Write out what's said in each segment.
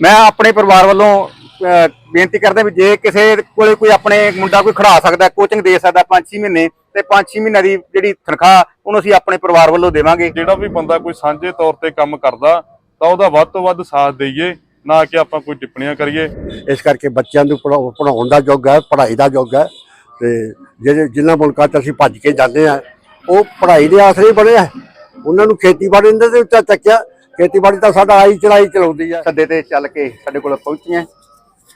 ਮੈਂ ਆਪਣੇ ਪਰਿਵਾਰ ਵੱਲੋਂ ਬੇਨਤੀ ਕਰਦਾ ਵੀ ਜੇ ਕਿਸੇ ਕੋਲੇ ਕੋਈ ਆਪਣੇ ਮੁੰਡਾ ਕੋਈ ਖੜਾ ਸਕਦਾ ਕੋਚਿੰਗ ਦੇ ਸਕਦਾ 5-6 ਮਹੀਨੇ ਤੇ 5-6 ਮਹੀਨਿਆਂ ਦੀ ਜਿਹੜੀ ਤਨਖਾਹ ਉਹਨੂੰ ਅਸੀਂ ਆਪਣੇ ਪਰਿਵਾਰ ਵੱਲੋਂ ਦੇਵਾਂਗੇ। ਜਿਹੜਾ ਵੀ ਬੰਦਾ ਕੋਈ ਸਾਂਝੇ ਤੌਰ ਤੇ ਕੰਮ ਕਰਦਾ ਤਾਂ ਉਹਦਾ ਵੱਧ ਤੋਂ ਵੱਧ ਸਾਥ ਦਈਏ ਨਾ ਕਿ ਆਪਾਂ ਕੋਈ ਟਿੱਪਣੀਆਂ ਕਰੀਏ। ਇਸ ਕਰਕੇ ਬੱਚਿਆਂ ਨੂੰ ਪੜ੍ਹਾਉਣ ਦਾ ਯੁੱਗ ਹੈ ਪੜ੍ਹਾਈ ਦਾ ਯੁੱਗ ਹੈ ਤੇ ਜਿਹੜੇ ਜਿਨ੍ਹਾਂ ਮੁਲਕਾਂ 'ਚ ਅਸੀਂ ਭੱਜ ਕੇ ਜਾਂਦੇ ਆ ਉਹ ਪੜ੍ਹਾਈ ਦੇ ਆਸਰੇ ਬਣੇ ਆ। ਉਹਨਾਂ ਨੂੰ ਖੇਤੀਬਾੜੀ ਦੇ ਉੱਤੇ ਚੱਕਿਆ ਖੇਤੀਬਾੜੀ ਤਾਂ ਸਾਡਾ ਆਈ ਚਲਾਈ ਚਲਾਉਂਦੀ ਆ। ਸੱਦੇ ਤੇ ਚੱਲ ਕੇ ਸਾਡੇ ਕੋਲ ਪਹੁੰਚੀਆਂ।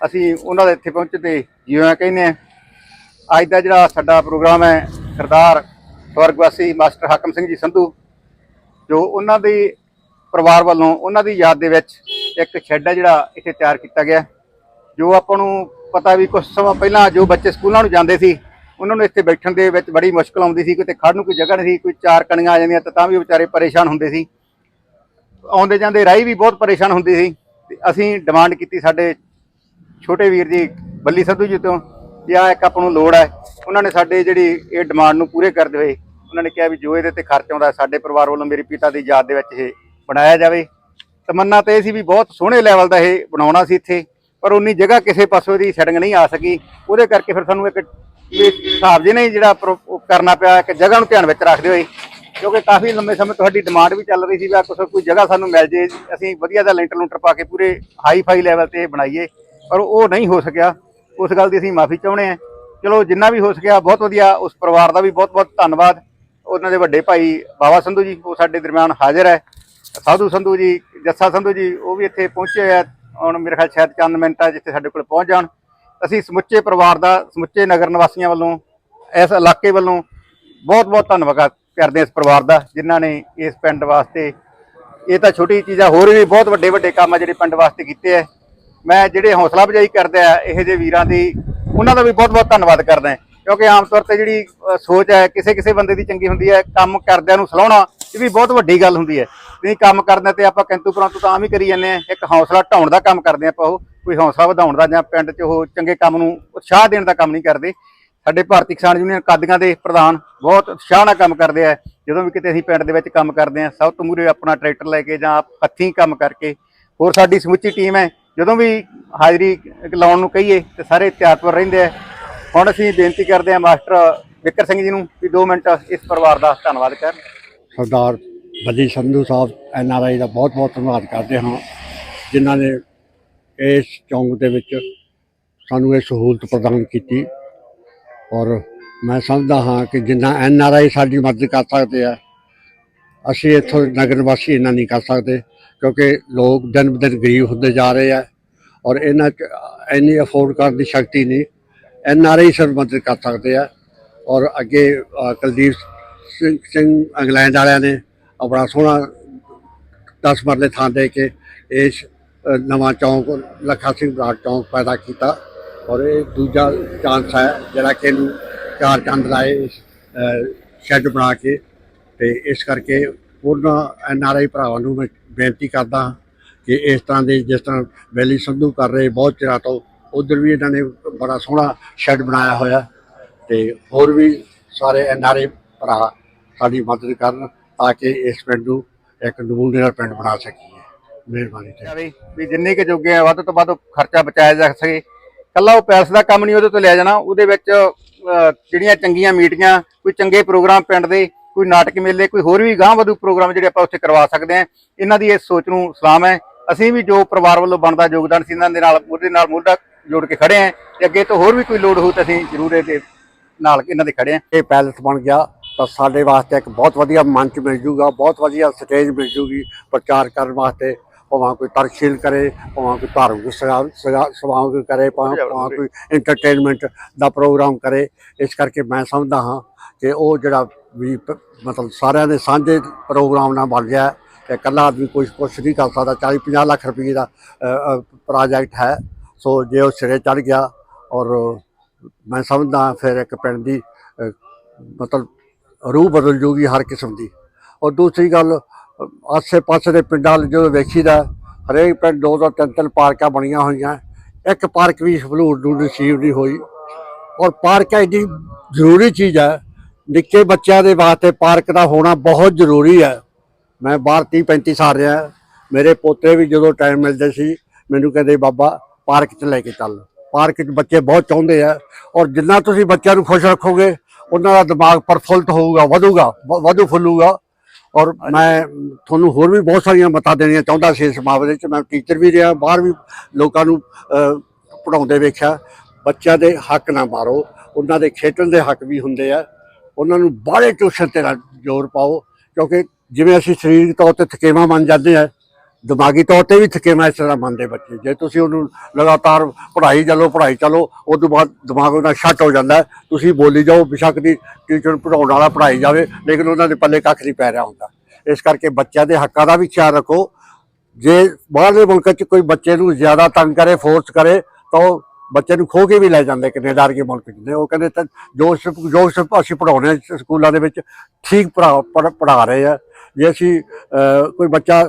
ਅਸੀਂ ਉਹਨਾਂ ਦੇ ਇੱਥੇ ਪਹੁੰਚੇ ਤੇ ਜਿਵੇਂ ਕਹਿੰਦੇ ਆ ਅੱਜ ਦਾ ਜਿਹੜਾ ਸਾਡਾ ਪ੍ਰੋਗਰਾਮ ਹੈ, ਸਰਦਾਰ ਸਵਰਗਵਾਸੀ ਮਾਸਟਰ ਹਾਕਮ ਸਿੰਘ ਜੀ ਸੰਧੂ, ਜੋ ਉਹਨਾਂ ਦੇ ਪਰਿਵਾਰ ਵੱਲੋਂ ਉਹਨਾਂ ਦੀ ਯਾਦ ਦੇ ਵਿੱਚ ਇੱਕ ਸ਼ੈੱਡ ਹੈ ਜਿਹੜਾ ਇੱਥੇ ਤਿਆਰ ਕੀਤਾ ਗਿਆ। ਜੋ ਆਪਾਂ ਨੂੰ ਪਤਾ ਵੀ ਕੁਝ ਸਮਾਂ ਪਹਿਲਾਂ ਜੋ ਬੱਚੇ ਸਕੂਲਾਂ ਨੂੰ ਜਾਂਦੇ ਸੀ, ਉਹਨਾਂ ਨੂੰ ਇੱਥੇ ਬੈਠਣ ਦੇ ਵਿੱਚ ਬੜੀ ਮੁਸ਼ਕਲ ਆਉਂਦੀ ਸੀ। ਕਿਤੇ ਖੜਨ ਨੂੰ ਕੋਈ ਜਗ੍ਹਾ ਨਹੀਂ ਸੀ, ਕੋਈ ਚਾਰ ਕਣੀਆਂ ਆ ਜਾਂਦੀਆਂ ਤਾਂ ਤਾਂ ਵੀ ਉਹ ਵਿਚਾਰੇ ਪਰੇਸ਼ਾਨ ਹੁੰਦੇ ਸੀ। ਆਉਂਦੇ ਜਾਂਦੇ ਰਾਹੀ ਵੀ ਬਹੁਤ ਪਰੇਸ਼ਾਨ ਹੁੰਦੀ ਸੀ। ਤੇ ਅਸੀਂ ਡਿਮਾਂਡ ਕੀਤੀ ਸਾਡੇ ਛੋਟੇ ਵੀਰ ਜੀ, ਬੱਲੀ ਸੰਧੂ ਜੀ ਤੋਂ ਕਿ ਆ ਇੱਕ ਆਪਾਂ ਨੂੰ ਲੋੜ ਹੈ। ਉਹਨਾਂ ਨੇ ਸਾਡੇ ਜਿਹੜੀ ਇਹ ਡਿਮਾਂਡ ਨੂੰ ਪੂਰੇ ਕਰਦੇ ਹੋਏ ਉਹਨਾਂ ਨੇ ਕਿਹਾ ਵੀ ਜੋ ਇਹਦੇ ਤੇ ਖਰਚ ਆਉਂਦਾ, ਸਾਡੇ ਪਰਿਵਾਰ ਵੱਲੋਂ ਮੇਰੇ ਪਿਤਾ ਦੀ ਯਾਦ ਦੇ ਵਿੱਚ ਇਹ ਬਣਾਇਆ ਜਾਵੇ। ਤਮੰਨਾ ਤਾਂ ਇਹ ਸੀ ਵੀ ਬਹੁਤ ਸੋਹਣੇ ਲੈਵਲ ਦਾ ਇਹ ਬਣਾਉਣਾ ਸੀ ਇੱਥੇ। ਪਰ ਉਨੀ ਜਗ੍ਹਾ ਕਿਸੇ ਪਾਸੋਂ ਦੀ ਸੈਟਿੰਗ ਨਹੀਂ ਆ ਸਕੀ। ਉਹਦੇ ਕਰਕੇ ਫਿਰ ਸਾਨੂੰ ਇੱਕ ਹਿਸਾਬ ਜਿਹੇ ਨਹੀਂ ਜਿਹੜਾ ਪ੍ਰੋ- ਕਰਨਾ ਪਿਆ, ਇੱਕ ਜਗ੍ਹਾ ਨੂੰ ਧਿਆਨ ਵਿੱਚ ਰੱਖਦੇ ਹੋਏ ਕਿਉਂਕਿ ਕਾਫੀ ਲੰਮੇ ਸਮੇਂ ਤੁਹਾਡੀ ਡਿਮਾਂਡ ਵੀ ਚੱਲ ਰਹੀ ਸੀ ਵੀ ਕੁਛ ਕੋਈ ਜਗ੍ਹਾ ਸਾਨੂੰ ਮਿਲ ਜੇ। ਅਸੀਂ ਵਧੀਆ ਦਾ ਲੈਂਟਰ ਲੂੰਟਰ ਪਾ ਕੇ ਪੂਰੇ ਹਾਈ ਫਾਈ ਲੈਵਲ ਤੇ ਬਣਾਈਏ। ਪਰ ਉਹ ਨਹੀਂ ਹੋ ਸਕਿਆ। ਉਸ ਗੱਲ ਦੀ ਅਸੀਂ ਮਾਫੀ ਚਾਹੁੰਦੇ ਹਾਂ। ਚਲੋ, ਜਿੰਨਾ ਵੀ ਹੋ ਸਕਿਆ, ਬਹੁਤ ਵਧੀਆ। ਉਸ ਪਰਿਵਾਰ ਦਾ ਵੀ ਬਹੁਤ ਬਹੁਤ ਧੰਨਵਾਦ। ਉਹਨਾਂ ਦੇ ਵੱਡੇ ਭਾਈ ਬਾਬਾ ਸੰਧੂ ਜੀ, ਉਹ ਸਾਡੇ ਦਰਮਿਆਨ ਹਾਜ਼ਰ ਹੈ। ਸਾਧੂ ਸੰਧੂ ਜੀ, ਜੱਸਾ ਸੰਧੂ ਜੀ, ਉਹ ਵੀ ਇੱਥੇ ਪਹੁੰਚੇ ਹੋਏ ਆ। ਹੁਣ ਮੇਰੇ ਖਿਆਲ ਸ਼ਾਇਦ ਚੰਦ ਮਿੰਟਾਂ ਜਿੱਥੇ ਸਾਡੇ ਕੋਲ ਪਹੁੰਚ ਜਾਣ। ਅਸੀਂ ਸਮੁੱਚੇ ਪਰਿਵਾਰ ਦਾ, ਸਮੁੱਚੇ ਨਗਰ ਨਿਵਾਸੀਆਂ ਵੱਲੋਂ, ਇਸ ਇਲਾਕੇ ਵੱਲੋਂ ਬਹੁਤ ਬਹੁਤ ਧੰਨਵਾਦ। ਕਰਦੇ ਹਾਂ ਇਸ ਪਰਿਵਾਰ ਦਾ, ਜਿਨ੍ਹਾਂ ਨੇ ਇਸ ਪਿੰਡ ਵਾਸਤੇ, ਇਹ ਤਾਂ ਛੋਟੀ ਚੀਜ਼ ਆ, ਹੋਰ ਵੀ ਬਹੁਤ ਵੱਡੇ ਵੱਡੇ ਕੰਮ ਆ ਜਿਹੜੇ ਪਿੰਡ ਵਾਸਤੇ ਕੀਤੇ ਆ। ਮੈਂ ਜਿਹੜੇ ਹੌਸਲਾ ਅਫਜ਼ਾਈ ਕਰਦੇ ਆ, ਇਹੋ ਜਿਹੇ ਵੀਰਾਂ ਦੀ, ਉਹਨਾਂ ਦਾ ਵੀ ਬਹੁਤ ਬਹੁਤ ਧੰਨਵਾਦ ਕਰਦਾ ਕਿਉਂਕਿ ਆਮ ਤੌਰ ਤੇ ਜਿਹੜੀ ਸੋਚ ਹੈ, ਕਿਸੇ ਕਿਸੇ ਬੰਦੇ ਦੀ ਚੰਗੀ ਹੁੰਦੀ ਹੈ, ਕੰਮ ਕਰਦਿਆਂ ਨੂੰ ਸਲਾਉਣਾ, ਇਹ ਵੀ ਬਹੁਤ ਵੱਡੀ ਗੱਲ ਹੁੰਦੀ ਹੈ। ਨਹੀਂ ਕੰਮ ਕਰਨਾ ਤੇ ਆਪਾਂ ਕਿੰਤੂ ਪਰੰਤੂ ਤਾਂ ਆਮ ਹੀ ਕਰੀ ਜਾਂਦੇ ਆ ਇੱਕ ਹੌਸਲਾ ਢਾਉਣ ਦਾ ਕੰਮ ਕਰਦੇ ਆਪਾਂ ਉਹ, ਕੋਈ ਹੌਸਲਾ ਵਧਾਉਣ ਦਾ ਜਾਂ ਪਿੰਡ 'ਚ ਉਹ ਚੰਗੇ ਕੰਮ ਨੂੰ ਉਤਸ਼ਾਹ ਦੇਣ ਦਾ ਕੰਮ ਨਹੀਂ ਕਰਦੇ। ਸਾਡੇ ਭਾਰਤੀ ਕਿਸਾਨ ਯੂਨੀਅਨ ਕਾਦੀਆਂ ਦੇ ਪ੍ਰਧਾਨ ਬਹੁਤ ਉਤਸ਼ਾਹ ਨਾਲ ਕੰਮ ਕਰਦੇ ਆ। ਜਦੋਂ ਵੀ ਕਿਤੇ ਅਸੀਂ ਪਿੰਡ ਦੇ ਵਿੱਚ ਕੰਮ ਕਰਦੇ ਆ, ਸਭ ਤੋਂ ਮੂਰੇ ਆਪਣਾ ਟਰੈਕਟਰ ਲੈ ਕੇ ਜਾਂ ਹੱਥੀਂ ਕੰਮ ਕਰਕੇ, ਹੋਰ ਸਾਡੀ ਸਮੁੱਚੀ ਟੀਮ ਹੈ। ਜਦੋਂ ਵੀ ਹਾਜ਼ਰੀ ਲਾਉਣ ਨੂੰ ਕਹੀਏ, ਤੇ ਸਾਰੇ ਤਿਆਰਪੁਰ ਰਹਿੰਦੇ ਆ। ਹੁਣ ਅਸੀਂ ਬੇਨਤੀ ਕਰਦੇ ਆ ਮਾਸਟਰ ਵਿਕਰ ਸਿੰਘ ਜੀ ਨੂੰ ਵੀ 2 ਮਿੰਟ ਇਸ ਪਰਿਵਾਰ ਦਾ ਧੰਨਵਾਦ ਕਰਨ। ਸਰਦਾਰ ਬੱਲੀ ਸੰਧੂ ਸਾਹਿਬ, ਐਨ ਆਰ ਆਈ ਦਾ ਬਹੁਤ ਬਹੁਤ ਧੰਨਵਾਦ ਕਰਦੇ ਹਾਂ, ਜਿਨ੍ਹਾਂ ਨੇ ਇਸ ਚੌਂਕ ਦੇ ਵਿੱਚ ਸਾਨੂੰ ਇਹ ਸਹੂਲਤ ਪ੍ਰਦਾਨ ਕੀਤੀ। ਔਰ ਮੈਂ ਸਮਝਦਾ ਹਾਂ ਕਿ ਜਿੰਨਾ ਐਨ ਆਰ ਆਈ ਸਾਡੀ ਮਦਦ ਕਰ ਸਕਦੇ ਆ, ਅਸੀਂ ਇੱਥੋਂ ਨਗਰ ਨਿਵਾਸੀ ਇਹਨਾਂ ਨਹੀਂ ਕਰ ਸਕਦੇ, ਕਿਉਂਕਿ ਲੋਕ ਦਿਨ ਬ ਦਿਨ ਗਰੀਬ ਹੁੰਦੇ ਜਾ ਰਹੇ ਆ ਔਰ ਇਹਨਾਂ 'ਚ ਇੰਨੀ ਅਫੋਰਡ ਕਰਨ ਦੀ ਸ਼ਕਤੀ ਨਹੀਂ, ਐਨ ਆਰ ਆਈ ਸਿਰ ਮਦਦ ਕਰ ਸਕਦੇ ਆ ਔਰ ਅੱਗੇ ਕੁਲਦੀਪ ਸਿੰਘ ਸਿੰਘ ਇੰਗਲੈਂਡ ਵਾਲਿਆਂ ਨੇ ਆਪਣਾ ਸੋਹਣਾ 10 ਮਰਲੇ ਥਾਂ ਦੇ ਕੇ ਇਸ ਨਵਾਂ ਚੌਂਕ, ਲੱਖਾ ਸਿੰਘ ਬਰਾੜ ਚੌਂਕ ਪੈਦਾ ਕੀਤਾ। ਔਰ ਇਹ ਦੂਜਾ ਚਾਂਸ ਹੈ ਜਿਹੜਾ ਕਿ ਇਹਨੂੰ ਚਾਰ ਚੰਦ ਲਾਏ ਇਸ ਸ਼ੈੱਡ ਬਣਾ ਕੇ। ਤੇ ਇਸ ਕਰਕੇ ਉਹਨਾਂ ਐਨ ਆਰ ਆਈ ਭਰਾਵਾਂ ਨੂੰ ਮੈਂ ਬੇਨਤੀ ਕਰਦਾ ਹਾਂ ਕਿ ਇਸ ਤਰ੍ਹਾਂ ਦੇ ਜਿਸ ਤਰ੍ਹਾਂ ਵੈਲੀ ਸੰਧੂ ਕਰ ਰਹੇ ਬਹੁਤ ਚਿਰਾਂ ਤੋਂ, ਉਧਰ ਵੀ ਇਹਨਾਂ ਨੇ ਬੜਾ ਸੋਹਣਾ ਸ਼ੈੱਡ ਬਣਾਇਆ ਹੋਇਆ। ਤੇ ਹੋਰ ਵੀ ਸਾਰੇ ਐਨ ਆਰ ਆਈ ਭਰਾ ਸਾਡੀ ਮਦਦ ਕਰਨ ਤਾਂ ਕਿ ਇਸ ਪਿੰਡ ਨੂੰ ਇੱਕ ਨਮੂਨੇ ਦਾ ਪਿੰਡ ਬਣਾ ਸਕੀਏ। ਮਿਹਰਬਾਨੀ ਤੇ ਵੀ ਜਿੰਨੇ ਕੁ ਜੋਗੇ ਆ, ਵੱਧ ਤੋਂ ਵੱਧ ਖਰਚਾ ਬਚਾਇਆ ਜਾ ਸਕੇ। ਕੱਲਾ ਉਹ ਪੈਲਸ ਦਾ ਕੰਮ ਨਹੀਂ ਉਹਦੇ ਤੋਂ ਲਿਆ ਜਾਣਾ, ਉਹਦੇ ਵਿੱਚ ਜਿਹੜੀਆਂ ਚੰਗੀਆਂ ਮੀਟਿੰਗਾਂ, ਕੋਈ ਚੰਗੇ ਪ੍ਰੋਗਰਾਮ ਪਿੰਡ ਦੇ, ਕੋਈ ਨਾਟਕ ਮੇਲੇ, ਕੋਈ ਹੋਰ ਵੀ ਗਾਂਹ ਵਧੂ ਪ੍ਰੋਗਰਾਮ ਜਿਹੜੇ ਆਪਾਂ ਉੱਥੇ ਕਰਵਾ ਸਕਦੇ ਹਾਂ, ਇਹਨਾਂ ਦੀ ਇਸ ਸੋਚ ਨੂੰ ਸਲਾਮ ਹੈ। ਅਸੀਂ ਵੀ ਜੋ ਪਰਿਵਾਰ ਵੱਲੋਂ ਬਣਦਾ ਯੋਗਦਾਨ ਸੀ, ਇਹਨਾਂ ਦੇ ਨਾਲ, ਉਹਦੇ ਨਾਲ ਮੋਢਾ ਜੋੜ ਕੇ ਖੜੇ ਹਾਂ ਤੇ ਅੱਗੇ ਤੋਂ ਹੋਰ ਵੀ ਕੋਈ ਲੋੜ ਹੋਊ ਤਾਂ ਅਸੀਂ ਜ਼ਰੂਰ ਇਹਦੇ ਨਾਲ ਇਹਨਾਂ ਦੇ ਖੜੇ ਹਾਂ। ਇਹ ਪੈਲਸ ਬਣ ਗਿਆ, ਤਾਂ ਸਾਡੇ ਵਾਸਤੇ ਇੱਕ ਬਹੁਤ ਵਧੀਆ ਮੰਚ ਮਿਲ ਜੂਗਾ, ਬਹੁਤ ਵਧੀਆ ਸਟੇਜ ਮਿਲ ਜੂਗੀ ਪ੍ਰਚਾਰ ਕਰਨ ਵਾਸਤੇ। ਭਾਵੇਂ ਕੋਈ ਤਰਕਸ਼ੀਲ ਕਰੇ ਭਾਵੇਂ ਕੋਈ ਧਾਰਮਿਕ ਸਗਾ- ਸਮਾਗਮ ਕਰੇ ਭਾਵੇਂ ਕੋਈ ਇੰਟਰਟੇਨਮੈਂਟ ਦਾ ਪ੍ਰੋਗਰਾਮ ਕਰੇ ਇਸ ਕਰਕੇ ਮੈਂ ਸਮਝਦਾ ਹਾਂ ਕਿ ਉਹ ਜਿਹੜਾ ਵੀ ਮਤਲਬ ਸਾਰਿਆਂ ਦੇ ਸਾਂਝੇ ਪ੍ਰੋਗਰਾਮ ਨਾਲ ਬਣ ਗਿਆ ਤੇ ਇਕੱਲਾ ਆਦਮੀ ਕੁਝ ਕੁਛ ਨਹੀਂ ਕਰ ਸਕਦਾ 40 50 ਲੱਖ ਰੁਪਏ ਦਾ ਪ੍ਰੋਜੈਕਟ ਹੈ। ਸੋ ਜੇ ਉਹ ਸਿਰੇ ਚੜ ਗਿਆ ਔਰ ਮੈਂ ਸਮਝਦਾ ਫਿਰ ਇੱਕ ਪਿੰਡ ਦੀ ਮਤਲਬ ਰੂਹ ਬਦਲ ਜੂਗੀ ਹਰ ਕਿਸਮ ਦੀ। ਔਰ ਦੂਸਰੀ ਗੱਲ ਆਸੇ-ਪਾਸੇ ਦੇ ਪਿੰਡਾਂ ਵੱਲ ਜਦੋਂ ਵੇਖੀਦਾ, ਹਰੇਕ ਪਿੰਡ ਦੋ ਦੋ, ਤਿੰਨ ਤਿੰਨ ਪਾਰਕਾਂ ਬਣੀਆਂ ਹੋਈਆਂ। ਇੱਕ ਪਾਰਕ ਵੀ ਸਹੂਲਤ ਨੂੰ ਰਿਸੀਵ ਨਹੀਂ ਹੋਈ। ਔਰ ਪਾਰਕ ਐਡੀ ਜ਼ਰੂਰੀ ਚੀਜ਼ ਹੈ। ਨਿੱਕੇ ਬੱਚਿਆਂ ਦੇ ਵਾਸਤੇ ਪਾਰਕ ਦਾ ਹੋਣਾ ਬਹੁਤ ਜ਼ਰੂਰੀ ਹੈ। ਮੈਂ ਬਾਹਰ 30 35 ਸਾਲ ਰਿਹਾ। ਮੇਰੇ ਪੋਤੇ ਵੀ ਜਦੋਂ ਟਾਈਮ ਮਿਲਦੇ ਸੀ, ਮੈਨੂੰ ਕਹਿੰਦੇ, ਬਾਬਾ, ਪਾਰਕ 'ਚ ਲੈ ਕੇ ਚੱਲ। ਪਾਰਕ 'ਚ ਬੱਚੇ ਬਹੁਤ ਚਾਹੁੰਦੇ ਆ। ਔਰ ਜਿੰਨਾ ਤੁਸੀਂ ਬੱਚਿਆਂ ਨੂੰ ਖੁਸ਼ ਰੱਖੋਗੇ, ਉਹਨਾਂ ਦਾ ਦਿਮਾਗ ਪ੍ਰਫੁੱਲਤ ਹੋਊਗਾ, ਵਧੂਗਾ, ਵ- ਵਧੂ, ਫੁੱਲੂਗਾ। ਔਰ ਮੈਂ ਤੁਹਾਨੂੰ ਹੋਰ ਵੀ ਬਹੁਤ ਸਾਰੀਆਂ ਮਤਾਂ ਦੇਣੀਆਂ ਚਾਹੁੰਦਾ ਸੀ ਇਸ ਮਾਮਲੇ 'ਚ। ਮੈਂ ਟੀਚਰ ਵੀ ਰਿਹਾ ਬਾਹਰ ਵੀ ਲੋਕਾਂ ਨੂੰ ਅਹ, ਪੜ੍ਹਾਉਂਦੇ ਵੇਖਿਆ। ਬੱਚਿਆਂ ਦੇ ਹੱਕ ਨਾ ਮਾਰੋ। ਉਹਨਾਂ ਦੇ ਖੇਡਣ ਦੇ ਹੱਕ ਵੀ ਹੁੰਦੇ ਆ। ਉਹਨਾਂ ਨੂੰ ਬਾਹਲੇ ਟਿਊਸ਼ਨ ਤੇ ਨਾ ਜ਼ੋਰ ਪਾਓ। ਕਿਉਂਕਿ ਜਿਵੇਂ ਅਸੀਂ ਸਰੀਰਕ ਤੌਰ ਤੇ ਥਕੇਵਾ ਮੰਨ ਜਾਂਦੇ ਆ ਦਿਮਾਗੀ ਤੌਰ ਤੇ ਵੀ ਥਕੇਵਾ ਇਸ ਤਰ੍ਹਾਂ ਮੰਨਦੇ ਬੱਚੇ। ਜੇ ਤੁਸੀਂ ਉਹਨੂੰ ਲਗਾਤਾਰ ਪੜ੍ਹਾਈ ਚੱਲੋ ਪੜ੍ਹਾਈ ਚੱਲੋ ਉਸ ਤੋਂ ਬਾਅਦ ਦਿਮਾਗ ਉਹਦਾ ਸ਼ਟ ਹੋ ਜਾਂਦਾ ਤੁਸੀਂ ਬੋਲੀ ਜਾਓ, ਬਿਸ਼ੱਕ ਦੀ ਟੀਚਰ ਪੜਾਉਣ ਵਾਲਾ ਪੜ੍ਹਾਈ ਜਾਵੇ, ਲੇਕਿਨ ਉਹਨਾਂ ਦੇ ਪੱਲੇ ਕੱਖ ਨਹੀਂ ਪੈ ਰਿਹਾ ਹੁੰਦਾ। ਇਸ ਕਰਕੇ ਬੱਚਿਆਂ ਦੇ ਹੱਕਾਂ ਦਾ ਵੀ ਖਿਆਲ ਰੱਖੋ। ਜੇ ਬਾਹਰਲੇ ਮੁਲਕ 'ਚ ਕੋਈ ਬੱਚੇ ਨੂੰ ਜ਼ਿਆਦਾ ਤੰਗ ਕਰੇ ਫੋਰਸ ਕਰੇ, ਤਾਂ ਉਹ ਬੱਚੇ ਨੂੰ ਖੋ ਕੇ ਵੀ ਲੈ ਜਾਂਦੇ ਕੈਨੇਡਾ ਕੇ ਮੁਲਕ ਨੇ ਉਹ ਕਹਿੰਦੇ ਤਾਂ ਜੋ ਸਿਰਫ ਜੋ ਸਿਰਫ ਅਸੀਂ ਪੜਾਉਣੇ ਸਕੂਲਾਂ ਦੇ ਵਿੱਚ, ਠੀਕ ਪੜ੍ਹਾ, ਪੜ੍ਹ- ਪੜ੍ਹਾ ਰਹੇ ਆ। ਜੇ ਅਸੀਂ ਕੋਈ ਬੱਚਾ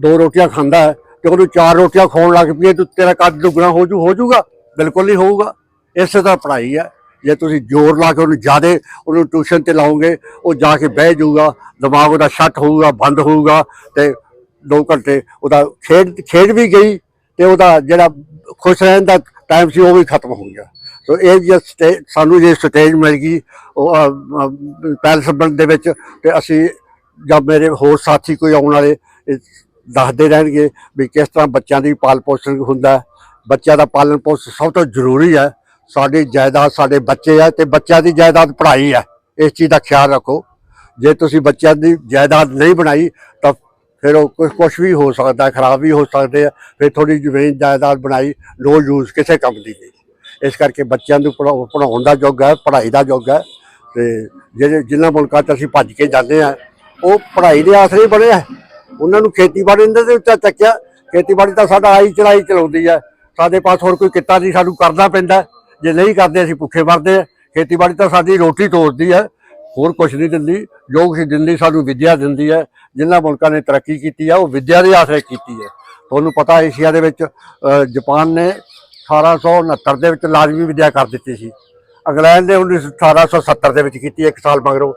ਦੋ ਰੋਟੀਆਂ ਖਾਂਦਾ ਹੈ ਤੇ ਉਹਨੂੰ ਚਾਰ ਰੋਟੀਆਂ ਖਾਣ ਲੱਗ ਪਈਏ ਤਾਂ ਤੇਰਾ ਕੱਦ ਦੁੱਗਣਾ ਹੋ ਜੂ ਹੋ ਜੂਗਾ? ਬਿਲਕੁਲ ਨਹੀਂ ਹੋਊਗਾ। ਇਸੇ ਤਰ੍ਹਾਂ ਪੜ੍ਹਾਈ ਹੈ। ਜੇ ਤੁਸੀਂ ਜ਼ੋਰ ਲਾ ਕੇ ਉਹਨੂੰ ਜ਼ਿਆਦਾ ਉਹਨੂੰ ਟਿਊਸ਼ਨ ਤੇ ਲਾਓਗੇ ਉਹ ਜਾ ਕੇ ਬਹਿ ਜਾਊਗਾ ਦਿਮਾਗ ਉਹਦਾ ਸ਼ਟ ਹੋਊਗਾ ਬੰਦ ਹੋਊਗਾ ਤੇ 2 ਘੰਟੇ ਉਹਦਾ ਖੇਡ ਖੇਡ ਵੀ ਗਈ ਤੇ ਉਹਦਾ ਜਿਹੜਾ ਖੁਸ਼ ਰਹਿਣ ਦਾ ਟਾਈਮ ਸੀ ਉਹ ਵੀ ਖਤਮ ਹੋ ਗਿਆ। ਸੋ ਇਹ ਜੇ ਸਟੇ- ਸਾਨੂੰ ਜੇ ਸਟੇਜ ਮਿਲ ਗਈ ਉਹ ਅ, ਅ, ਪੈਲਸ ਦੇ ਵਿੱਚ ਤੇ ਅਸੀਂ ਜਾਂ ਮੇਰੇ ਹੋਰ ਸਾਥੀ ਕੋਈ ਆਉਣ ਵਾਲੇ ਦੱਸਦੇ ਰਹਿਣਗੇ ਵੀ ਕਿਸ ਤਰ੍ਹਾਂ ਬੱਚਿਆਂ ਦੀ ਪਾਲ ਪੋਸ਼ਣ ਹੁੰਦਾ ਬੱਚਿਆਂ ਦਾ ਪਾਲਣ ਪੋਸ਼ਣ ਸਭ ਤੋਂ ਜ਼ਰੂਰੀ ਹੈ। ਸਾਡੀ ਜਾਇਦਾਦ ਸਾਡੇ ਬੱਚੇ ਆ ਤੇ ਬੱਚਿਆਂ ਦੀ ਜਾਇਦਾਦ ਪੜ੍ਹਾਈ ਹੈ। ਇਸ ਚੀਜ਼ ਦਾ ਖਿਆਲ ਰੱਖੋ। ਜੇ ਤੁਸੀਂ ਬੱਚਿਆਂ ਦੀ ਜਾਇਦਾਦ ਨਹੀਂ ਬਣਾਈ, ਤਾਂ ਫਿਰ ਉਹ ਕੁਝ ਕੁਝ ਵੀ ਹੋ ਸਕਦਾ ਖਰਾਬ ਵੀ ਹੋ ਸਕਦੇ ਆ ਫਿਰ ਥੋੜੀ ਜ਼ਮੀਨ ਜਾਇਦਾਦ ਬਣਾਈ ਨੋ ਯੂਜ਼ ਕਿਸੇ ਕੰਮ ਦੀ ਨਹੀਂ। ਇਸ ਕਰਕੇ ਬੱਚਿਆਂ ਨੂੰ ਪੜ੍ਹਾਉ- ਪੜ੍ਹਾਉਣ ਦਾ ਯੁੱਗ ਹੈ, ਪੜ੍ਹਾਈ ਦਾ ਯੁੱਗ ਹੈ। ਤੇ ਜਿਹੜੇ ਜਿਨ੍ਹਾਂ ਮੁਲਕਾਂ 'ਚ ਅਸੀਂ ਭੱਜ ਕੇ ਜਾਂਦੇ ਆ ਉਹ ਪੜ੍ਹਾਈ ਦੇ ਆਸਰੇ ਹੀ ਬਣੇ ਆ। ਉਹਨਾਂ ਨੂੰ ਖੇਤੀਬਾੜੀ ਦੇ ਉੱਤੇ ਚੱਕਿਆ। ਖੇਤੀਬਾੜੀ ਤਾਂ ਸਾਡਾ ਆਈ ਚਲਾਈ ਚਲਾਉਂਦੀ ਹੈ ਸਾਡੇ ਪਾਸ ਹੋਰ ਕੋਈ ਕਿੱਤਾ ਨਹੀਂ ਸਾਨੂੰ ਕਰਨਾ ਪੈਂਦਾ। ਜੇ ਨਹੀਂ ਕਰਦੇ ਅਸੀਂ ਭੁੱਖੇ ਮਰਦੇ ਆ। ਖੇਤੀਬਾੜੀ ਤਾਂ ਸਾਡੀ ਰੋਟੀ ਤੋੜਦੀ ਹੈ ਹੋਰ ਕੁਝ ਨਹੀਂ ਦਿੰਦੀ। ਜੋ ਕੁਛ ਦਿੰਦੀ ਸਾਨੂੰ ਵਿੱਦਿਆ ਦਿੰਦੀ ਹੈ ਜਿਨ੍ਹਾਂ ਮੁਲਕਾਂ ਨੇ ਤਰੱਕੀ ਕੀਤੀ ਹੈ ਉਹ ਵਿੱਦਿਆ ਦੇ ਆਸਰੇ ਕੀਤੀ ਹੈ ਤੁਹਾਨੂੰ ਪਤਾ ਏਸ਼ੀਆ ਦੇ ਵਿੱਚ ਅ, ਜਾਪਾਨ ਨੇ 1869 ਦੇ ਵਿੱਚ ਲਾਜ਼ਮੀ ਵਿੱਦਿਆ ਕਰ ਦਿੱਤੀ ਸੀ। ਇੰਗਲੈਂਡ ਨੇ 19 1870 ਦੇ ਵਿੱਚ ਕੀਤੀ ਇੱਕ ਸਾਲ ਮਗਰੋਂ।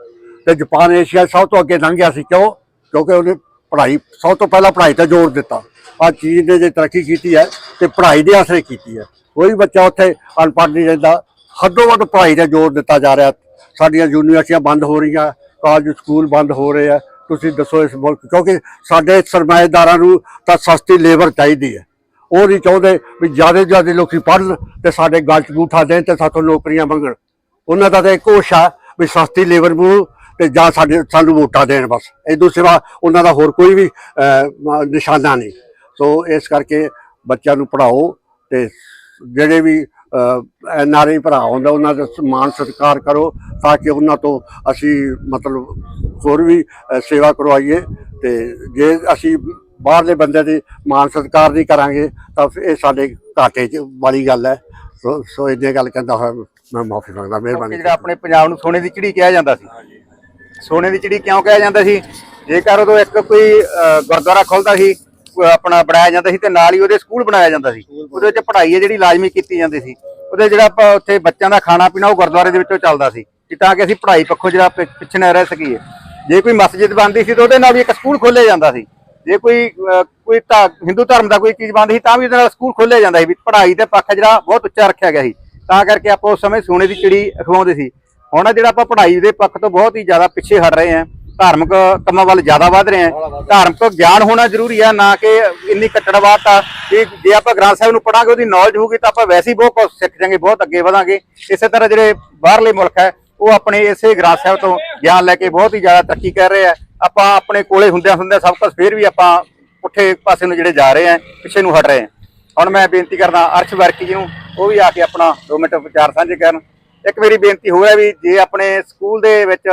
ਤੇ ਜਾਪਾਨ ਏਸ਼ੀਆ 'ਚ ਸਭ ਤੋਂ ਅੱਗੇ ਲੰਘ ਗਿਆ ਸੀ। ਕਿਉਂ? ਕਿਉਂਕਿ ਉਹਨੇ ਪੜ੍ਹਾਈ, ਸਭ ਤੋਂ ਪਹਿਲਾਂ ਪੜ੍ਹਾਈ ਤੇ ਜ਼ੋਰ ਦਿੱਤਾ। ਆ ਚੀਜ਼ ਨੇ ਜੇ ਤਰੱਕੀ ਕੀਤੀ ਹੈ ਤੇ ਪੜ੍ਹਾਈ ਦੇ ਆਸਰੇ ਕੀਤੀ ਹੈ। ਕੋਈ ਬੱਚਾ ਉੱਥੇ ਅਨਪੜ੍ਹ ਨਹੀਂ ਰਹਿੰਦਾ। ਹੱਦੋਂ ਵੱਧ ਪੜ੍ਹਾਈ ਤੇ ਜ਼ੋਰ ਦਿੱਤਾ ਜਾ ਰਿਹਾ। ਸਾਡੀਆਂ ਯੂਨੀਵਰਸਿਟੀਆਂ ਬੰਦ ਹੋ ਰਹੀਆਂ, ਕਾਲਜ, ਸਕੂਲ ਬੰਦ ਹੋ ਰਹੇ ਆ। ਤੁਸੀਂ ਦੱਸੋ ਇਸ ਮੁਲਕ, ਕਿਉਂਕਿ ਸਾਡੇ ਸਰਮਾਏਦਾਰਾਂ ਨੂੰ ਤਾਂ ਸਸਤੀ ਲੇਬਰ ਚਾਹੀਦੀ ਹੈ। ਉਹ ਨਹੀਂ ਚਾਹੁੰਦੇ ਵੀ ਜ਼ਿਆਦਾ ਜ਼ਿਆਦਾ ਲੋਕੀ ਪੜ੍ਹਨ ਤੇ ਸਾਡੇ ਗਲ ਚ ਗੂਠਾ ਦੇਣ ਤੇ ਸਾਥੋਂ ਨੌਕਰੀਆਂ ਮੰਗਣ। ਉਹਨਾਂ ਦਾ ਤਾਂ ਇੱਕ ਹੋਸ਼ ਆ ਵੀ ਸਸਤੀ ਲੇਬਰ ਨੂੰ ਤੇ ਜਾਂ ਸਾਡੇ ਸਾਨੂੰ ਵੋਟਾਂ ਦੇਣ ਬਸ। ਇਦੋਂ ਸਿਵਾ ਉਹਨਾਂ ਦਾ ਹੋਰ ਕੋਈ ਵੀ ਨਿਸ਼ਾਨਾ ਨਹੀਂ। ਸੋ ਇਸ ਕਰਕੇ ਬੱਚਿਆਂ ਨੂੰ ਪੜ੍ਹਾਓ ਤੇ ਜਿਹੜੇ ਵੀ ਐਨ ਆਰ ਆਈ ਭਰਾ ਹੁੰਦੇ ਉਹਨਾਂ ਦਾ ਸਨਮਾਨ ਸਤਿਕਾਰ ਕਰੋ ਤਾਂ ਕਿ ਉਹਨਾਂ ਤੋਂ ਅਸੀਂ ਮਤਲਬ ਹੋਰ ਵੀ ਸੇਵਾ ਕਰਵਾਈਏ ਤੇ ਜੇ ਅਸੀਂ ਬਾਹਰਲੇ ਬੰਦੇ ਦੀ ਮਾਨ ਸਤਿਕਾਰ ਨਹੀਂ ਕਰਾਂਗੇ ਤਾਂ ਫਿਰ ਇਹ ਸਾਡੇ ਘਾਟੇ 'ਚ ਵਾਲੀ ਗੱਲ ਹੈ। ਸੋ ਸੋ ਇਹਦੀ ਗੱਲ ਕਹਿੰਦਾ ਹੋਇਆ ਮੈਂ ਮਾਫੀ ਮੰਗਦਾ ਮਿਹਰਬਾਨੀ ਜਿਹੜਾ ਆਪਣੇ ਪੰਜਾਬ ਨੂੰ ਸੋਨੇ ਦੀ ਚਿੜੀ ਕਿਹਾ ਜਾਂਦਾ ਸੀ। ਸੋਨੇ ਦੀ ਚਿੜੀ ਕਿਉਂ ਕਿਹਾ ਜਾਂਦਾ ਸੀ? ਜੇਕਰ ਉਦੋਂ ਇੱਕ ਕੋਈ ਗੁਰਦੁਆਰਾ ਖੁੱਲਦਾ ਸੀ ਆਪਣਾ ਬਣਾਇਆ ਜਾਂਦਾ ਸੀ ਤੇ ਨਾਲ ਹੀ ਉਹਦੇ ਸਕੂਲ ਬਣਾਇਆ ਜਾਂਦਾ ਸੀ। ਉਹਦੇ ਵਿੱਚ ਪੜ੍ਹਾਈ ਹੈ ਜਿਹੜੀ ਲਾਜ਼ਮੀ ਕੀਤੀ ਜਾਂਦੀ ਸੀ। ਉਹਦੇ ਜਿਹੜਾ ਆਪਾਂ ਉੱਥੇ ਬੱਚਿਆਂ ਦਾ ਖਾਣਾ ਪੀਣਾ ਉਹ ਗੁਰਦੁਆਰੇ ਦੇ ਵਿੱਚੋਂ ਚੱਲਦਾ ਸੀ। ਕਿ ਤਾਂ ਕਿ ਅਸੀਂ ਪੜ੍ਹਾਈ ਪੱਖੋਂ ਜਿਹੜਾ ਪਿੱਛੇ ਨਾ ਰਹਿ ਸਕੀਏ। ਜੇ ਕੋਈ ਮਸਜਿਦ ਬਣਦੀ ਸੀ ਤਾਂ ਉਹਦੇ ਨਾਲ ਵੀ ਇੱਕ ਸਕੂਲ ਖੋਲ੍ਹਿਆ ਜਾਂਦਾ ਸੀ। ਜੇ ਕੋਈ ਕੋਈ ਹਿੰਦੂ ਧਰਮ ਦਾ ਕੋਈ ਚੀਜ਼ ਬਣਦੀ ਸੀ ਤਾਂ ਵੀ ਉਹਦੇ ਨਾਲ ਸਕੂਲ ਖੋਲ੍ਹਿਆ ਜਾਂਦਾ ਸੀ ਵੀ ਪੜ੍ਹਾਈ ਦੇ ਪੱਖ ਜਿਹੜਾ ਬਹੁਤ ਉੱਚਾ ਰੱਖਿਆ ਗਿਆ ਸੀ। ਤਾਂ ਕਰਕੇ ਆਪਾਂ ਉਸ ਸਮੇਂ ਸੋਨੇ ਦੀ ਚਿੜੀ ਅਖਵਾਉਂਦੇ ਸੀ। ਹੁਣ ਜਿਹੜਾ ਆਪਾਂ ਪੜ੍ਹਾਈ ਦੇ ਪੱਖ ਤੋਂ ਬਹੁਤ ਹੀ ਜ਼ਿਆਦਾ ਪਿੱਛੇ ਹਟ ਰਹੇ ਹਾਂ ਧਾਰਮਿਕ ਕੰਮਾਂ ਵੱਲ ਜ਼ਿਆਦਾ ਵੱਧ ਰਹੇ ਹਾਂ। ਧਾਰਮਿਕ ਗਿਆਨ ਹੋਣਾ ਜ਼ਰੂਰੀ ਹੈ ਨਾ ਕਿ ਇੰਨੀ ਕੱਟੜਵਾਦ ਆ ਕਿ ਜੇ ਆਪਾਂ ਗ੍ਰੰਥ ਸਾਹਿਬ ਨੂੰ ਪੜਾਂਗੇ ਉਹਦੀ ਨੌਲੇਜ ਹੋਊਗੀ ਤਾਂ ਆਪਾਂ ਵੈਸੇ ਹੀ ਬਹੁਤ ਕੁਝ ਸਿੱਖ ਜਾਾਂਗੇ ਬਹੁਤ ਅੱਗੇ ਵਧਾਂਗੇ। ਇਸੇ ਤਰ੍ਹਾਂ ਜਿਹੜੇ ਬਾਹਰਲੇ ਮੁਲਕ ਹੈ ਉਹ ਆਪਣੇ ਇਸੇ ਗ੍ਰੰਥ ਸਾਹਿਬ ਤੋਂ ਗਿਆਨ ਲੈ ਕੇ ਬਹੁਤ ਹੀ ਜ਼ਿਆਦਾ ਤਰੱਕੀ ਕਰ ਰਹੇ ਆ। ਆਪਾਂ ਆਪਣੇ ਕੋਲੇ ਹੁੰਦਿਆਂ ਹੁੰਦਿਆਂ ਸਭ ਕੁਝ ਫੇਰ ਵੀ ਆਪਾਂ ਪੁੱਠੇ ਪਾਸੇ ਨੂੰ ਜਿਹੜੇ ਜਾ ਰਹੇ ਆ ਪਿੱਛੇ ਨੂੰ ਹਟ ਰਹੇ ਆ। ਹੁਣ ਮੈਂ ਬੇਨਤੀ ਕਰਦਾ ਅਰਸ਼ ਵਰਕੀ ਜੀ ਨੂੰ ਉਹ ਵੀ ਆ ਕੇ ਆਪਣਾ 2 ਮਿੰਟ ਵਿਚਾਰ ਸਾਂਝੇ ਕਰਨ। ਇੱਕ ਮੇਰੀ ਬੇਨਤੀ ਹੋਰ ਹੈ ਵੀ ਜੇ ਆਪਣੇ ਸਕੂਲ ਦੇ ਵਿੱਚ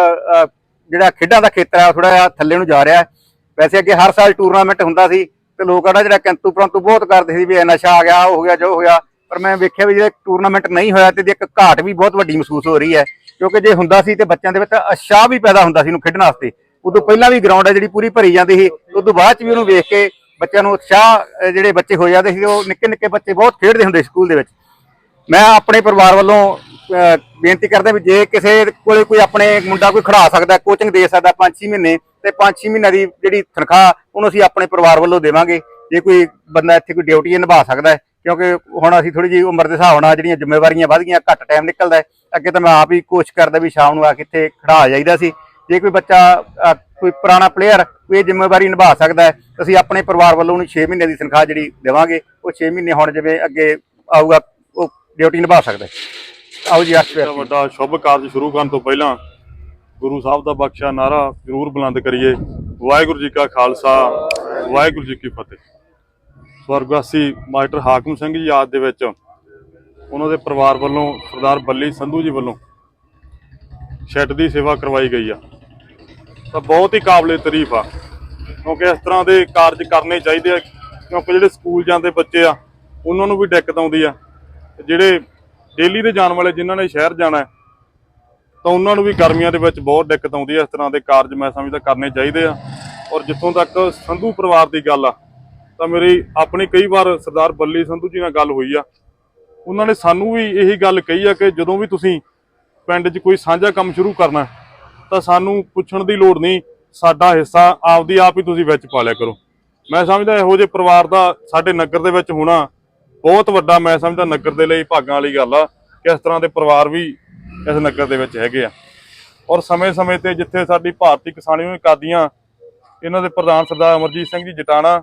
ਜਿਹੜਾ ਖੇਡਾਂ ਦਾ ਖੇਤਰ ਹੈ ਥੋੜਾ ਜਿਹਾ ਥੱਲੇ ਨੂੰ ਜਾ ਰਿਹਾ ਹੈ। ਵੈਸੇ ਅੱਗੇ ਹਰ ਸਾਲ ਟੂਰਨਾਮੈਂਟ ਹੁੰਦਾ ਸੀ ਤੇ ਲੋਕ ਆੜਾ ਜਿਹੜਾ ਕਿੰਤੂ ਪਰੰਤੂ ਬਹੁਤ ਕਰਦੇ ਸੀ ਵੀ ਇਹ ਨਸ਼ਾ ਆ ਗਿਆ, ਉਹ ਹੋ ਗਿਆ, ਜੋ ਹੋ ਗਿਆ। ਪਰ ਮੈਂ ਵੇਖਿਆ ਵੀ ਜਿਹੜੇ ਟੂਰਨਾਮੈਂਟ ਨਹੀਂ ਹੋਇਆ ਤੇ ਇਹਦੀ ਇੱਕ ਘਾਟ ਵੀ ਬਹੁਤ ਵੱਡੀ ਮਹਿਸੂਸ ਹੋ ਰਹੀ ਹੈ। ਕਿਉਂਕਿ ਜੇ ਹੁੰਦਾ ਸੀ ਤੇ ਬੱਚਿਆਂ ਦੇ ਵਿੱਚ ਉਤਸ਼ਾਹ ਵੀ ਪੈਦਾ ਹੁੰਦਾ ਸੀ ਇਹਨੂੰ ਖੇਡਣ ਵਾਸਤੇ। ਉਦੋਂ ਪਹਿਲਾਂ ਵੀ ਗਰਾਊਂਡ ਹੈ ਜਿਹੜੀ ਪੂਰੀ ਭਰੀ ਜਾਂਦੀ ਸੀ। ਉਦੋਂ ਬਾਅਦ ਚ ਵੀ ਉਹਨੂੰ ਵੇਖ ਕੇ ਬੱਚਿਆਂ ਨੂੰ ਉਤਸ਼ਾਹ ਜਿਹੜੇ ਬੱਚੇ ਹੋ ਜਾਂਦੇ ਸੀ, ਉਹ ਨਿੱਕੇ ਨਿੱਕੇ ਬੱਚੇ ਬਹੁਤ ਖੇਡਦੇ ਹੁੰਦੇ ਸੀ ਸਕੂਲ ਦੇ ਵਿੱਚ। ਮੈਂ ਆਪਣੇ ਪਰਿਵਾਰ ਵੱਲੋਂ ਬੇਨਤੀ ਕਰਦਾ ਵੀ ਜੇ ਕਿਸੇ ਕੋਲੇ ਕੋਈ ਆਪਣੇ ਮੁੰਡਾ ਕੋਈ ਖੜਾ ਸਕਦਾ ਕੋਚਿੰਗ ਦੇ ਸਕਦਾ 5-6 ਮਹੀਨੇ, ਤੇ 5-6 ਮਹੀਨਿਆਂ ਦੀ ਜਿਹੜੀ ਤਨਖਾਹ, ਉਹਨੂੰ ਅਸੀਂ ਆਪਣੇ ਪਰਿਵਾਰ ਵੱਲੋਂ ਦੇਵਾਂਗੇ। ਜੇ ਕੋਈ ਬੰਦਾ ਇੱਥੇ ਕੋਈ ਡਿਊਟੀ ਨਿਭਾ ਸਕਦਾ ਕਿਉਂਕਿ ਹੁਣ ਅਸੀਂ ਥੋੜੀ ਜਿਹੀ ਉਮਰ ਦੇ ਹਿਸਾਬ ਨਾਲ ਜਿਹੜੀਆਂ ਜ਼ਿੰਮੇਵਾਰੀਆਂ ਵਧ ਗਈਆਂ ਘੱਟ ਟਾਈਮ ਨਿਕਲਦਾ ਅੱਗੇ ਤਾਂ ਮੈਂ ਆਪ ਹੀ ਕੋਸ਼ਿਸ਼ ਕਰਦਾ ਵੀ ਸ਼ਾਮ ਨੂੰ ਆ ਕੇ ਇੱਥੇ ਖੜਾ ਜਾਈਦਾ ਸੀ। ਜੇ ਕੋਈ ਬੱਚਾ ਕੋਈ ਪੁਰਾਣਾ ਪਲੇਅਰ ਕੋਈ ਜ਼ਿੰਮੇਵਾਰੀ ਨਿਭਾ ਸਕਦਾ ਅਸੀਂ ਆਪਣੇ ਪਰਿਵਾਰ ਵੱਲੋਂ ਉਹਨੂੰ 6 ਮਹੀਨੇ ਦੀ ਤਨਖਾਹ ਜਿਹੜੀ ਦੇਵਾਂਗੇ, ਉਹ 6 ਮਹੀਨੇ ਹੁਣ ਜਿਵੇਂ ਅੱਗੇ ਆਊਗਾ, ਉਹ ਡਿਊਟੀ ਨਿਭਾ ਸਕਦਾ ਆਓ ਜੀ ਆਸ਼ੀਰਵਾਦ ਵੱਡਾ ਸ਼ੁਭ ਕਾਰਜ ਸ਼ੁਰੂ ਕਰਨ ਤੋਂ ਪਹਿਲਾਂ ਗੁਰੂ ਸਾਹਿਬ ਦਾ ਬਖਸ਼ਿਆ ਨਾਰਾ ਜ਼ਰੂਰ ਬੁਲੰਦ ਕਰੀਏ। ਵਾਹਿਗੁਰੂ ਜੀ ਕਾ ਖਾਲਸਾ ਵਾਹਿਗੁਰੂ ਜੀ ਕੀ ਫਤਿਹ। ਸਵਰਗਵਾਸੀ ਮਾਸਟਰ ਹਾਕਮ ਸਿੰਘ ਜੀ ਯਾਦ ਦੇ ਵਿੱਚ ਉਹਨਾਂ ਦੇ ਪਰਿਵਾਰ ਵੱਲੋਂ ਸਰਦਾਰ ਬੱਲੀ ਸੰਧੂ ਜੀ ਵੱਲੋਂ ਸ਼ੈੱਡ ਦੀ ਸੇਵਾ ਕਰਵਾਈ ਗਈ ਆ। ਤਾਂ ਬਹੁਤ ਹੀ ਕਾਬਲੇ ਤਾਰੀਫ ਆ ਕਿਉਂਕਿ ਇਸ ਤਰ੍ਹਾਂ ਦੇ ਕਾਰਜ ਕਰਨੇ ਚਾਹੀਦੇ ਆ ਕਿਉਂਕਿ ਜਿਹੜੇ ਸਕੂਲ ਜਾਂਦੇ ਬੱਚੇ ਆ ਉਹਨਾਂ ਨੂੰ ਵੀ ਦਿੱਕਤ ਆਉਂਦੀ ਆ। ਜਿਹੜੇ ਡੇਲੀ ਦੇ ਜਾਣ ਵਾਲੇ ਜਿਨ੍ਹਾਂ ਨੇ ਸ਼ਹਿਰ ਜਾਣਾ ਹੈ, ਤਾਂ ਉਹਨਾਂ ਨੂੰ ਵੀ ਗਰਮੀਆਂ ਦੇ ਵਿੱਚ ਬਹੁਤ ਦਿੱਕਤ ਆਉਂਦੀ ਹੈ। ਇਸ ਤਰ੍ਹਾਂ ਦੇ ਕਾਰਜ ਮੈਂ ਸਮਝਦਾ ਕਰਨੇ ਚਾਹੀਦੇ ਆ। ਔਰ ਜਿੱਥੋਂ ਤੱਕ ਸੰਧੂ ਪਰਿਵਾਰ ਦੀ ਗੱਲ ਆ ਤਾਂ ਮੇਰੀ ਆਪਣੀ ਕਈ ਵਾਰ ਸਰਦਾਰ ਬੱਲੀ ਸੰਧੂ ਜੀ ਨਾਲ ਗੱਲ ਹੋਈ ਆ। ਉਹਨਾਂ ਨੇ ਸਾਨੂੰ ਵੀ ਇਹੀ ਗੱਲ ਕਹੀ ਆ ਕਿ ਜਦੋਂ ਵੀ ਤੁਸੀਂ ਪਿੰਡ 'ਚ ਕੋਈ ਸਾਂਝਾ ਕੰਮ ਸ਼ੁਰੂ ਕਰਨਾ ਤਾਂ ਸਾਨੂੰ ਪੁੱਛਣ ਦੀ ਲੋੜ ਨਹੀਂ। ਸਾਡਾ ਹਿੱਸਾ ਆਪਦੀ ਆਪ ਹੀ ਤੁਸੀਂ ਵਿੱਚ ਪਾ ਲਿਆ ਕਰੋ। ਮੈਂ ਸਮਝਦਾ ਇਹੋ ਜਿਹੇ ਪਰਿਵਾਰ ਦਾ ਸਾਡੇ ਨਗਰ ਦੇ ਵਿੱਚ ਹੋਣਾ ਬਹੁਤ ਵੱਡਾ ਮੈਂ ਸਮਝਦਾ ਨਗਰ ਦੇ ਲਈ ਭਾਗਾਂ ਵਾਲੀ ਗੱਲ ਆ ਕਿ ਇਸ ਤਰ੍ਹਾਂ ਦੇ ਪਰਿਵਾਰ ਵੀ ਇਸ ਨਗਰ ਦੇ ਵਿੱਚ ਹੈਗੇ ਆ। ਔਰ ਸਮੇਂ-ਸਮੇਂ ਤੇ ਜਿੱਥੇ ਸਾਡੀ ਭਾਰਤੀ ਕਿਸਾਨ ਯੂਨੀਅਨ ਕਾਦੀਆਂ, ਇਹਨਾਂ ਦੇ ਪ੍ਰਧਾਨ ਸਰਦਾਰ ਅਮਰਜੀਤ ਸਿੰਘ ਜੀ ਜਟਾਣਾ,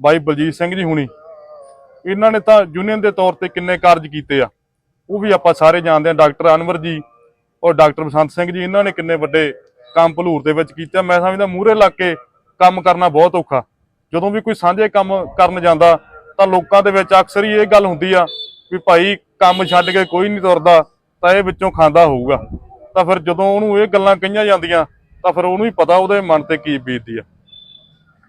ਬਾਈ ਬਲਜੀਤ ਸਿੰਘ ਜੀ ਹੁਣੀ, ਇਹਨਾਂ ਨੇ ਤਾਂ ਯੂਨੀਅਨ ਦੇ ਤੌਰ ਤੇ ਕਿੰਨੇ ਕਾਰਜ ਕੀਤੇ ਆ। ਉਹ ਵੀ ਆਪਾਂ ਸਾਰੇ ਜਾਣਦੇ ਆ ਡਾਕਟਰ ਅਨਵਰ ਜੀ ਔਰ ਡਾਕਟਰ ਬਸੰਤ ਸਿੰਘ ਜੀ, ਇਹਨਾਂ ਨੇ ਕਿੰਨੇ ਵੱਡੇ ਕੰਮ ਭਲੂਰ ਦੇ ਵਿੱਚ ਕੀਤਾ ਮੈਂ ਸਮਝਦਾ ਮੂਹਰੇ ਲੱਗ ਕੇ ਕੰਮ ਕਰਨਾ ਬਹੁਤ ਔਖਾ। ਜਦੋਂ ਵੀ ਕੋਈ ਸਾਂਝੇ ਕੰਮ ਕਰਨ ਜਾਂਦਾ ਤਾਂ ਲੋਕਾਂ ਦੇ ਵਿੱਚ ਅਕਸਰ ਹੀ ਇਹ ਗੱਲ ਹੁੰਦੀ ਆ ਵੀ ਭਾਈ ਕੰਮ ਛੱਡ ਕੇ ਕੋਈ ਨਹੀਂ ਤੁਰਦਾ, ਤਾਂ ਇਹ ਵਿੱਚੋਂ ਖਾਂਦਾ ਹੋਊਗਾ। ਤਾਂ ਫਿਰ ਜਦੋਂ ਉਹਨੂੰ ਇਹ ਗੱਲਾਂ ਕਹੀਆਂ ਜਾਂਦੀਆਂ, ਤਾਂ ਫਿਰ ਉਹਨੂੰ ਹੀ ਪਤਾ ਉਹਦੇ ਮਨ ਤੇ ਕੀ ਬੀਤਦੀ ਆ।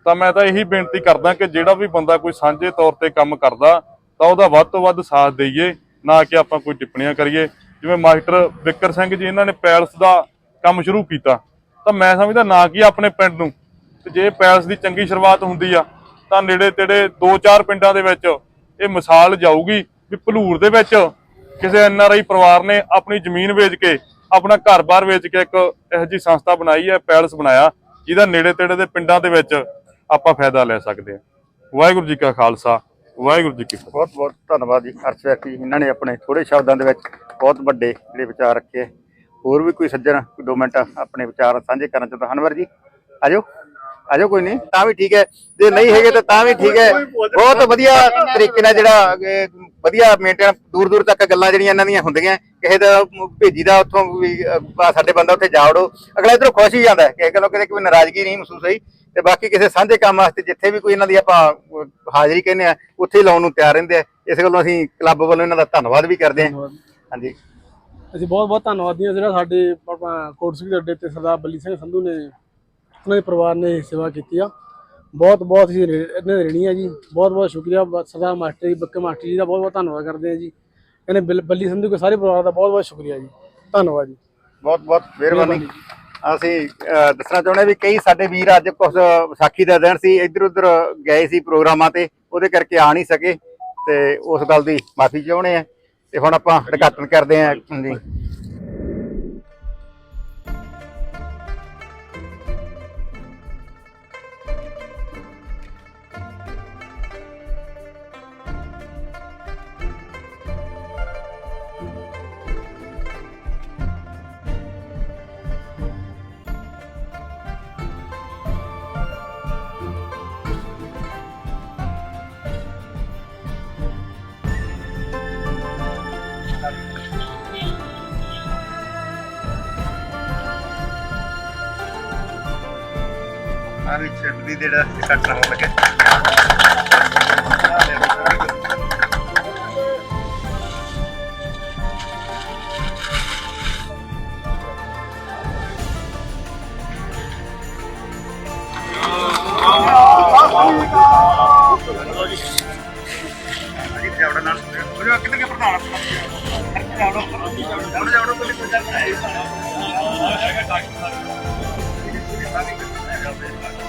ਤਾਂ ਮੈਂ ਤਾਂ ਇਹੀ ਬੇਨਤੀ ਕਰਦਾ ਕਿ ਜਿਹੜਾ ਵੀ ਬੰਦਾ ਕੋਈ ਸਾਂਝੇ ਤੌਰ ਤੇ ਕੰਮ ਕਰਦਾ, ਤਾਂ ਉਹਦਾ ਵੱਧ ਤੋਂ ਵੱਧ ਸਾਥ ਦਈਏ, ਨਾ ਕਿ ਆਪਾਂ ਕੋਈ ਟਿੱਪਣੀਆਂ ਕਰੀਏ। ਜਿਵੇਂ ਮਾਸਟਰ ਵਿਕਰ ਸਿੰਘ ਜੀ, ਇਹਨਾਂ ਨੇ ਪੈਲਸ ਦਾ ਕੰਮ ਸ਼ੁਰੂ ਕੀਤਾ। ਤਾਂ ਮੈਂ ਸਮਝਦਾ ਨਾ ਕਿ ਆਪਣੇ ਪਿੰਡ ਨੂੰ। ਤੇ ਜੇ ਪੈਲਸ ਦੀ ਚੰਗੀ ਸ਼ੁਰੂਆਤ ਹੁੰਦੀ ਆ ਤਾਂ ਨੇੜੇ ਤੇੜੇ 2-4 ਪਿੰਡਾਂ ਦੇ ਵਿੱਚ ਇਹ ਮਿਸਾਲ ਜਾਊਗੀ ਵੀ ਭਲੂਰ ਦੇ ਵਿੱਚ ਕਿਸੇ ਐਨਆਰਆਈ ਪਰਿਵਾਰ ਨੇ ਆਪਣੀ ਜ਼ਮੀਨ ਵੇਚ ਕੇ, ਆਪਣਾ ਘਰ-ਬਾਰ ਵੇਚ ਕੇ ਇੱਕ ਇਹੋ ਜਿਹੀ ਸੰਸਥਾ ਬਣਾਈ ਹੈ, ਪੈਲਸ ਬਣਾਇਆ, ਜਿਹਦਾ ਨੇੜੇ ਤੇੜੇ ਦੇ ਪਿੰਡਾਂ ਦੇ ਵਿੱਚ ਆਪਾਂ ਫਾਇਦਾ ਲੈ ਸਕਦੇ ਹਾਂ। ਵਾਹਿਗੁਰੂ ਜੀ ਕਾ ਖਾਲਸਾ, ਵਾਹਿਗੁਰੂ ਜੀ ਕੀ ਫਤਿਹ। ਬਹੁਤ ਬਹੁਤ ਧੰਨਵਾਦ ਜੀ, ਹਰਸ਼ ਵਿਅਕਤੀ ਇਹਨਾਂ ਨੇ ਆਪਣੇ ਥੋੜੇ ਸ਼ਬਦਾਂ ਦੇ ਵਿੱਚ ਬਹੁਤ ਵੱਡੇ ਜਿਹੜੇ ਵਿਚਾਰ ਰੱਖੇ ਹੈ। ਹੋਰ ਵੀ ਕੋਈ ਸੱਜਣ, ਕੋਈ ਦੋ ਮਿੰਟ ਆਪਣੇ ਵਿਚਾਰ ਸਾਂਝੇ ਕਰਨਾ ਚਾਹੁੰਦਾ? ਹਨਵਰ ਜੀ ਆਜੋ ਆਜੋ ਕੋਈ ਨਹੀਂ ਤਾਂ ਵੀ ਠੀਕ ਹੈ ਜੇ ਨਹੀਂ ਹੈਗੇ ਤਾਂ ਤਾਂ ਵੀ ਠੀਕ ਹੈ। ਬਹੁਤ ਵਧੀਆ ਤਰੀਕੇ ਨਾਲ ਜਿਹੜਾ ਵਧੀਆ ਮੇਨਟੇਨ ਦੂਰ ਦੂਰ ਤੱਕ ਗੱਲਾਂ ਜਿਹੜੀਆਂ ਇਹਨਾਂ ਦੀਆਂ ਹੁੰਦੀਆਂ ਕਿਸੇ ਦਾ ਭੇਜੀ ਦਾ ਉੱਥੋਂ ਵੀ ਸਾਡੇ ਬੰਦਾ ਉੱਥੇ ਜਾ ਵੜੋ। ਅਗਲਾ ਇਧਰੋਂ ਖੁਸ਼ ਹੀ ਜਾਂਦਾ ਕਿਸੇ ਗੱਲੋਂ ਕਿਤੇ ਕੋਈ ਨਾਰਾਜ਼ਗੀ ਨਹੀਂ ਮਹਿਸੂਸ ਹੋਈ। ਤੇ ਬਾਕੀ ਕਿਸੇ ਸਾਂਝੇ ਕੰਮ ਵਾਸਤੇ ਜਿੱਥੇ ਵੀ ਕੋਈ ਇਹਨਾਂ ਦੀ ਆਪਾਂ ਹਾਜ਼ਰੀ ਕਹਿੰਦੇ ਆ ਉੱਥੇ ਲਾਉਣ ਨੂੰ ਤਿਆਰ ਰਹਿੰਦੇ ਆ। ਇਸ ਗੱਲੋਂ ਅਸੀਂ ਕਲੱਬ ਵੱਲੋਂ ਇਹਨਾਂ ਦਾ ਧੰਨਵਾਦ ਵੀ ਕਰਦੇ ਹਾਂ। ਹਾਂਜੀ। ਅਸੀਂ ਬਹੁਤ ਬਹੁਤ ਧੰਨਵਾਦੀ ਹਾਂ ਜਿਹੜਾ ਸਾਡੇ ਕੋਟ ਸਿੰਘ ਦੇ ਅੱਡੇ ਤੇ ਸਰਦਾਰ ਬੱਲੀ ਸਿੰਘ ਸੰਧੂ ਨੇ ਉਹਨਾਂ ਦੇ ਪਰਿਵਾਰ ਨੇ ਸੇਵਾ ਕੀਤੀ ਆ। ਬਹੁਤ ਬਹੁਤ ਹੀ ਇਹਨਾਂ ਰਣੀ ਆ ਜੀ। ਬਹੁਤ ਬਹੁਤ ਸ਼ੁਕਰੀਆ। ਸਰਦਾਰ ਮਾਸਟਰ ਜੀ ਬੱਕੇ ਮਾਸਟਰ ਜੀ ਦਾ ਬਹੁਤ ਬਹੁਤ ਧੰਨਵਾਦ ਕਰਦੇ ਆ ਜੀ। ਇਹਨੇ ਬਿਲ- ਸੰਧੂ ਕੇ ਸਾਰੇ ਪਰਿਵਾਰ ਦਾ ਬਹੁਤ ਬਹੁਤ ਸ਼ੁਕਰੀਆ ਜੀ। ਧੰਨਵਾਦ ਜੀ। ਬਹੁਤ ਬਹੁਤ ਮਿਹਰਬਾਨੀ। ਅਸੀਂ ਦੱਸਣਾ ਚਾਹੁੰਦੇ ਹਾਂ ਵੀ ਕਈ ਸਾਡੇ ਵੀਰ ਅੱਜ ਕੁਝ ਵਿਸਾਖੀ ਦਾ ਦਿਨ ਸੀ ਇੱਧਰ ਉੱਧਰ ਗਏ ਸੀ ਪ੍ਰੋਗਰਾਮਾਂ ਤੇ ਉਹਦੇ ਕਰਕੇ ਆ ਨਹੀਂ ਸਕੇ। ਤੇ ਉਸ ਗੱਲ ਦੀ ਮਾਫੀ ਚਾਹੁੰਦੇ ਆ। ਤੇ ਹੁਣ ਆਪਾਂ ਉਦਘਾਟਨ ਕਰਦੇ ਹਾਂ ਜੀ ਵੀ ਜਿਹੜਾ ਇਕੱਠ ਨਾ ਹੋਣ ਲੱਗੇ ਜਾਵੜਾ ਜਾਵੜਾ ਕੋਈ ਪ੍ਰਚਾਰ ਕਰਾਇਆ ਹੈ